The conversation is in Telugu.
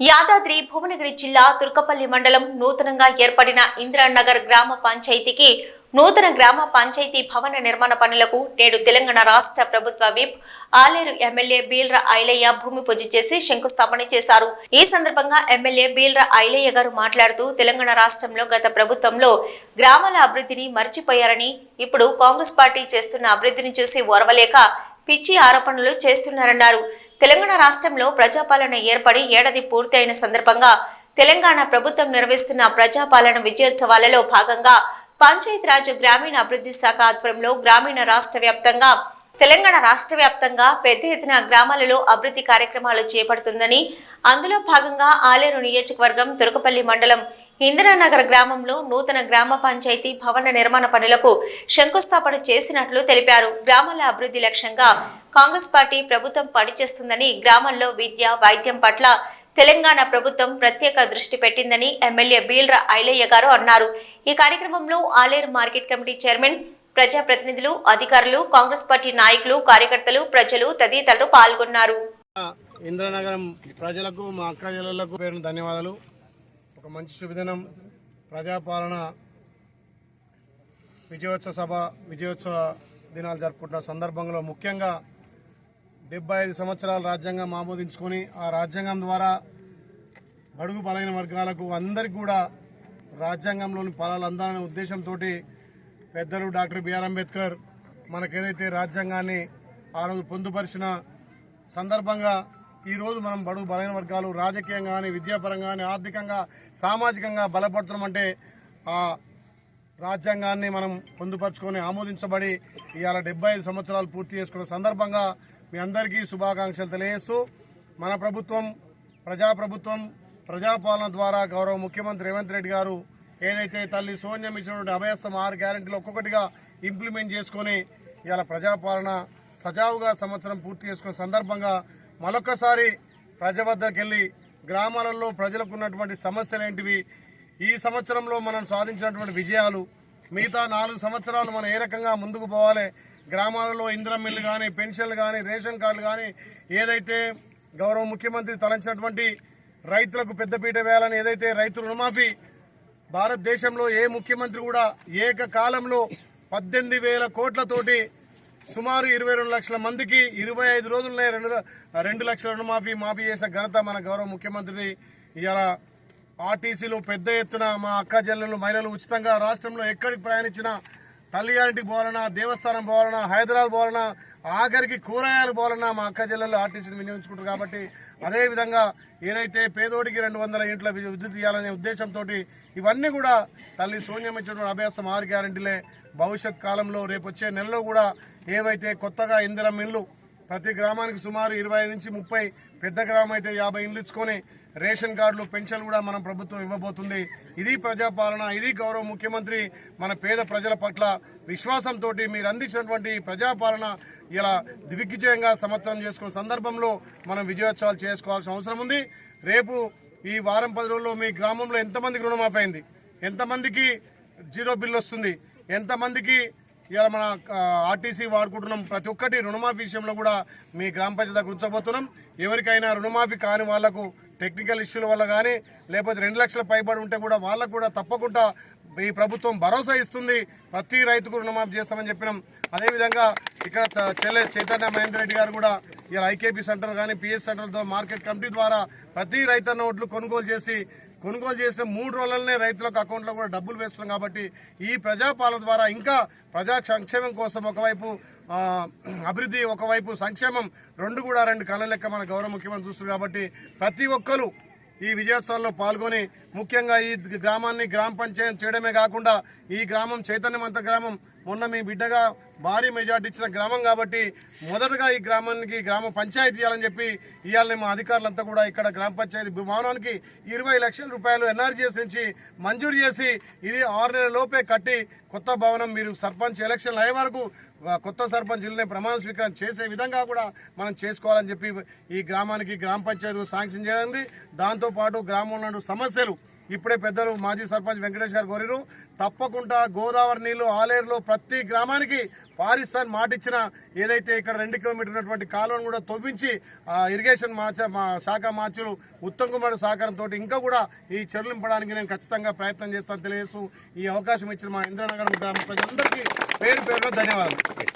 యాదాద్రి భువనగిరి జిల్లా తుర్కపల్లి మండలం నూతనంగా ఏర్పడిన ఇందిరానగర్ గ్రామ పంచాయతీకి నూతన గ్రామ పంచాయతీ భవన నిర్మాణ పనులకు నేడు తెలంగాణ రాష్ట్ర ప్రభుత్వ విప్ ఆలేరు ఎమ్మెల్యే బీల్ర ఐలయ్య భూమి పూజ చేసి శంకుస్థాపన చేశారు. ఈ సందర్భంగా ఎమ్మెల్యే బీల్ర ఐలయ్య గారు మాట్లాడుతూ తెలంగాణ రాష్ట్రంలో గత ప్రభుత్వంలో గ్రామాల అభివృద్ధిని మర్చిపోయారని ఇప్పుడు కాంగ్రెస్ పార్టీ చేస్తున్న అభివృద్ధిని చూసి ఓర్వలేక పిచ్చి ఆరోపణలు చేస్తున్నారన్నారు. తెలంగాణ రాష్ట్రంలో ప్రజాపాలన ఏర్పడి ఏడాది పూర్తయిన సందర్భంగా తెలంగాణ ప్రభుత్వం నిర్వహిస్తున్న ప్రజాపాలన విజయోత్సవాలలో భాగంగా పంచాయతీరాజ్ గ్రామీణ అభివృద్ధి శాఖ ఆధ్వర్యంలో గ్రామీణ రాష్ట్ర వ్యాప్తంగా తెలంగాణ రాష్ట్ర వ్యాప్తంగా పెద్ద ఎత్తున గ్రామాలలో అభివృద్ధి కార్యక్రమాలు చేపడుతుందని అందులో భాగంగా ఆలేరు నియోజకవర్గం తురకపల్లి మండలం ఇందిరానగర్ గ్రామంలో నూతన గ్రామ పంచాయతీ భవన నిర్మాణ పనులకు శంకుస్థాపన చేసినట్లు తెలిపారు. గ్రామాల అభివృద్ధి లక్ష్యంగా కాంగ్రెస్ పార్టీ ప్రభుత్వం పనిచేస్తుందని గ్రామంలో విద్య వైద్యం పట్ల తెలంగాణ ప్రభుత్వం ప్రత్యేక దృష్టి పెట్టిందని ఎమ్మెల్యే బీల్ర ఐలయ్య గారు అన్నారు. ఈ కార్యక్రమంలో ఆలేరు మార్కెట్ కమిటీ చైర్మన్ ప్రజాప్రతినిధులు అధికారులు కాంగ్రెస్ పార్టీ నాయకులు కార్యకర్తలు ప్రజలు తదితరులు పాల్గొన్నారు. ఇంద్రనగరం ప్రజలకు మా అక్క ధన్యవాదాలు. ఒక మంచి శుభదినం. ప్రజాపాలన విజయోత్సవ సభ విజయోత్సవ దినాలు జరుపుకుంటున్న సందర్భంలో ముఖ్యంగా డెబ్బై ఐదు సంవత్సరాలు రాజ్యాంగం ఆమోదించుకొని ఆ రాజ్యాంగం ద్వారా బడుగు బలైన వర్గాలకు అందరికీ కూడా రాజ్యాంగంలోని ఫలాలు అందాలనే ఉద్దేశంతో పెద్దలు డాక్టర్ బిఆర్ అంబేద్కర్ మనకేదైతే రాజ్యాంగాన్ని ఆ రోజు పొందుపరిచిన సందర్భంగా ఈరోజు మనం బడుగు బలైన వర్గాలు రాజకీయంగా కానీ విద్యాపరంగా కానీ ఆర్థికంగా సామాజికంగా బలపడుతున్నామంటే ఆ రాజ్యాంగాన్ని మనం పొందుపరుచుకొని ఆమోదించబడి ఇవాళ డెబ్బై ఐదు సంవత్సరాలు పూర్తి చేసుకున్న సందర్భంగా మీ అందరికీ శుభాకాంక్షలు తెలియజేస్తూ మన ప్రభుత్వం ప్రజాప్రభుత్వం ప్రజాపాలన ద్వారా గౌరవ ముఖ్యమంత్రి రేవంత్ రెడ్డి గారు ఏదైతే తల్లి సోన్యం ఇచ్చినటువంటి అభయస్థం ఆరు గ్యారెంటీలు ఒక్కొక్కటిగా ఇంప్లిమెంట్ చేసుకొని ఇవాళ ప్రజాపాలన సజావుగా సంవత్సరం పూర్తి చేసుకున్న సందర్భంగా మరొకసారి ప్రజ వద్దకు వెళ్ళి గ్రామాలలో ప్రజలకు ఉన్నటువంటి సమస్యలు ఏంటివి? ఈ సంవత్సరంలో మనం సాధించినటువంటి విజయాలు మిగతా నాలుగు సంవత్సరాలు మనం ఏ రకంగా ముందుకు పోవాలి? గ్రామాలలో ఇంద్రం మిల్లు కానీ పెన్షన్లు కానీ రేషన్ కార్డులు కానీ ఏదైతే గౌరవ ముఖ్యమంత్రి తలంచినటువంటి రైతులకు పెద్దపీట వేయాలని ఏదైతే రైతు రుణమాఫీ భారతదేశంలో ఏ ముఖ్యమంత్రి కూడా ఏకకాలంలో పద్దెనిమిది వేల కోట్లతోటి సుమారు ఇరవై రెండు లక్షల మందికి ఇరవై ఐదు రోజులనే రెండు రెండు లక్షల రుణమాఫీ మాఫీ చేసిన ఘనత మన గౌరవ ముఖ్యమంత్రిది. ఇలా ఆర్టీసీలో పెద్ద ఎత్తున మా అక్క జల్లెలు మహిళలు ఉచితంగా రాష్ట్రంలో ఎక్కడికి ప్రయాణించినా తల్లిగారింటికి పోవాలన్నా దేవస్థానం పోవాలన్నా హైదరాబాద్ పోవాలన్నా ఆఖరికి కూరగాయలు పోవాలన్నా మా అక్క జిల్లాలో ఆర్టీసీని వినియోగించుకుంటారు కాబట్టి అదేవిధంగా ఏదైతే పేదోడికి రెండు వందల ఇంట్ల విద్యుత్ ఇవ్వాలనే ఉద్దేశంతో ఇవన్నీ కూడా తల్లి శూన్యం ఇచ్చినటువంటి అభ్యాసం ఆరు గ్యారంటీలే భవిష్యత్ కాలంలో రేపు వచ్చే నెలలో కూడా ఏవైతే కొత్తగా ఇందిరం ఇండ్లు ప్రతి గ్రామానికి సుమారు ఇరవై నుంచి ముప్పై పెద్ద గ్రామం అయితే యాభై ఇండ్లు ఇచ్చుకొని రేషన్ కార్డులు పెన్షన్ కూడా మన ప్రభుత్వం ఇవ్వబోతుంది. ఇది ప్రజాపాలన ఇది గౌరవ ముఖ్యమంత్రి మన పేద ప్రజల పట్ల విశ్వాసంతో మీరు అందించినటువంటి ప్రజాపాలన ఇలా దిగ్విజయంగా సంవత్సరం చేసుకున్న సందర్భంలో మనం విజయోత్సవాలు చేసుకోవాల్సిన అవసరం ఉంది. రేపు ఈ వారం పది రోజుల్లో మీ గ్రామంలో ఎంతమందికి రుణమాఫీ అయింది? ఎంతమందికి జీరో బిల్ వస్తుంది? ఎంతమందికి ఇలా మన ఆర్టీసీ వాడుకుంటున్నాం ప్రతి ఒక్కటి రుణమాఫీ విషయంలో కూడా మీ గ్రామ పంచాయతీ దగ్గర ఉంచబోతున్నాం. ఎవరికైనా రుణమాఫీ కాని వాళ్ళకు టెక్నికల్ ఇష్యూల వల్ల కానీ లేకపోతే రెండు లక్షల పైబడి ఉంటే కూడా వాళ్ళకు కూడా తప్పకుండా ఈ ప్రభుత్వం భరోసా ఇస్తుంది. ప్రతి రైతుకు రుణమాఫీ చేస్తామని చెప్పినాం. అదేవిధంగా ఇక్కడ చెల్లె చైతన్య మహేందర్ రెడ్డి గారు కూడా ఇలా ఐకేపీ సెంటర్ కానీ పిఎస్ సెంటర్తో మార్కెట్ కమిటీ ద్వారా ప్రతి రైతన్న ఓట్లు కొనుగోలు చేసి కొనుగోలు చేసిన మూడు రోజులనే రైతులకు అకౌంట్లో కూడా డబ్బులు వేస్తున్నాం కాబట్టి ఈ ప్రజాపాలన ద్వారా ఇంకా ప్రజా సంక్షేమం కోసం ఒకవైపు అభివృద్ధి ఒకవైపు సంక్షేమం రెండు కూడా రెండు కళ్ళ లెక్క మన గౌరవ ముఖ్యమంత్రి చూస్తున్నారు కాబట్టి ప్రతి ఒక్కరు ఈ విజయోత్సవాల్లో పాల్గొని ముఖ్యంగా ఈ గ్రామాన్ని గ్రామ పంచాయతీ చేయడమే కాకుండా ఈ గ్రామం చైతన్యవంత గ్రామం మొన్న మీ బిడ్డగా భారీ మెజార్టీ ఇచ్చిన గ్రామం కాబట్టి మొదటగా ఈ గ్రామానికి గ్రామ పంచాయతీ ఇవ్వాలని చెప్పి ఇవాళ మా అధికారులంతా కూడా ఇక్కడ గ్రామ పంచాయతీ భవనానికి ఇరవై లక్షల రూపాయలు ఎన్ఆర్జీఎస్ నుంచి మంజూరు చేసి ఇది ఆరు నెలల లోపే కట్టి కొత్త భవనం మీరు సర్పంచ్ ఎలక్షన్లు అయ్యే వరకు కొత్త సర్పంచ్ ప్రమాణ స్వీకారం చేసే విధంగా కూడా మనం చేసుకోవాలని చెప్పి ఈ గ్రామానికి గ్రామ పంచాయతీ శాంక్షన్ చేయడం దాంతోపాటు గ్రామంలో సమస్యలు ఇప్పుడే పెద్దలు మాజీ సర్పంచ్ వెంకటేష్ గారు కోరిరు. తప్పకుండా గోదావరి నీళ్ళు ఆలేరులో ప్రతి గ్రామానికి పారిస్తాన్ మాటిచ్చిన ఏదైతే ఇక్కడ రెండు కిలోమీటర్ ఉన్నటువంటి కాలువను కూడా తవ్వించి ఆ ఇరిగేషన్ మార్చ మా శాఖ మార్చులు ఉత్తమ్ కుమార్ సహకారంతో ఇంకా కూడా ఈ చెరువులు నింపడానికి నేను ఖచ్చితంగా ప్రయత్నం చేస్తాను తెలియజేస్తూ ఈ అవకాశం ఇచ్చిన మా ఇంద్రనగర్ గ్రామ ప్రజలందరికీ పేరు పేరున ధన్యవాదాలు.